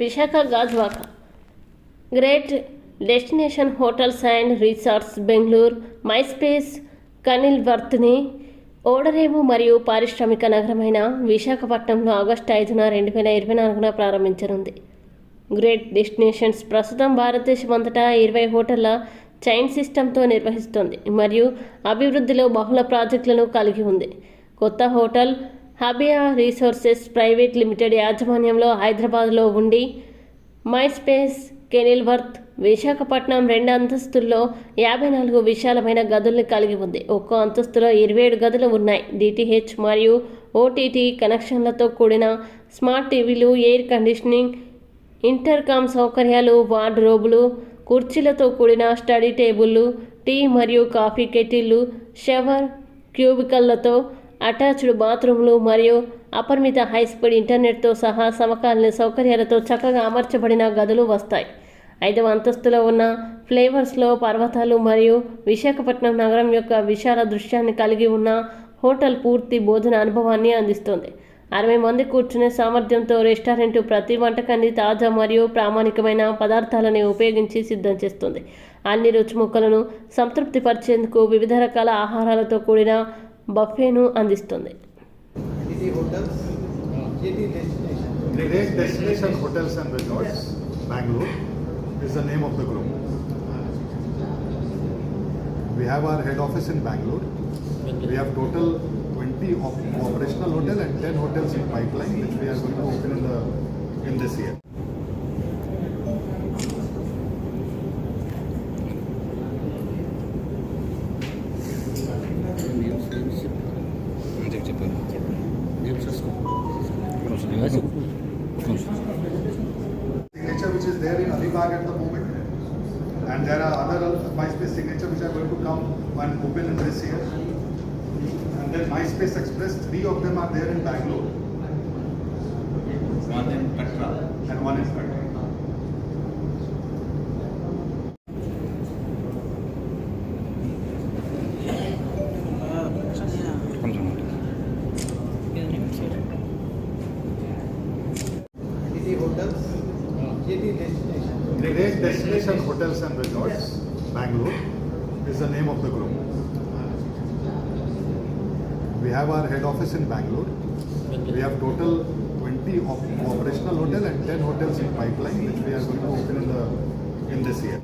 Visakha Gajuwaka great destination hotels and resorts Bengaluru MySpace కనిల్వర్త్ని ఓడరేవు మరియు పారిశ్రామిక నగరమైన విశాఖపట్నంలో ఆగస్టు ఐదున రెండు వేల ఇరవై నాలుగున ప్రారంభించనుంది. గ్రేట్ డెస్టినేషన్స్ ప్రస్తుతం భారతదేశం అంతటా ఇరవై హోటళ్ళ చైన్ సిస్టంతో నిర్వహిస్తోంది మరియు అభివృద్ధిలో బహుళ ప్రాజెక్టులను కలిగి ఉంది. కొత్త హోటల్ హబియా రీసోర్సెస్ ప్రైవేట్ లిమిటెడ్ యాజమాన్యంలో హైదరాబాద్లో ఉండి మైస్పేస్ కెనిల్వర్త్ విశాఖపట్నం రెండు అంతస్తుల్లో యాభై నాలుగు విశాలమైన గదుల్ని కలిగి ఉంది. ఒక్కో అంతస్తులో ఇరవై ఏడు గదులు ఉన్నాయి. డిటిహెచ్ మరియు ఓటీటీ కనెక్షన్లతో కూడిన స్మార్ట్ టీవీలు ఎయిర్ కండిషనింగ్ ఇంటర్కామ్ సౌకర్యాలు వార్డ్రోబులు కుర్చీలతో కూడిన స్టడీ టేబుళ్ళు టీ మరియు కాఫీ కెటిల్లు షవర్ క్యూబికల్లతో అటాచ్డ్ బాత్రూమ్లు మరియు అపరిమిత హై స్పీడ్ ఇంటర్నెట్తో సహా సమకాలీన సౌకర్యాలతో చక్కగా అమర్చబడిన గదులు వస్తాయి. ఐదవ అంతస్తులో ఉన్న ఫ్లేవర్స్లో పర్వతాలు మరియు విశాఖపట్నం నగరం యొక్క విశాల దృశ్యాన్ని కలిగి ఉన్న హోటల్ పూర్తి భోజన అనుభవాన్ని అందిస్తుంది. అరవై మంది కూర్చునే సామర్థ్యంతో రెస్టారెంట్ ప్రతి వంటకాన్ని తాజా మరియు ప్రామాణికమైన పదార్థాలను ఉపయోగించి సిద్ధం చేస్తుంది. అన్ని రుచి రుచిముక్కలను సంతృప్తిపరిచేందుకు వివిధ రకాల ఆహారాలతో కూడిన బఫేను అందిస్తుంది GT Hotels, GT Destination. Great Destination Hotels and Resorts, Bangalore, is the name of the group. We have our head office in Bangalore. We have total 20 op- operational hotel and 10 hotels in pipeline, which we are going to open in the in this year. Super. Wiem wszystko. Proszę, nie Proszę. Signature which is there in Alibag at the moment and there are other MySpace signature which are going to come and open in this year. And then MySpace Express, three of them are there in Bangalore. One in Petra. And one in Petra. Hotels, GT Destination. Great Destination Hotels and Resorts, Bangalore, is the name of the group. We have our head office in Bangalore. We have total 20 op- operational hotel and 10 hotels in pipeline, which we are going to open in the in this year.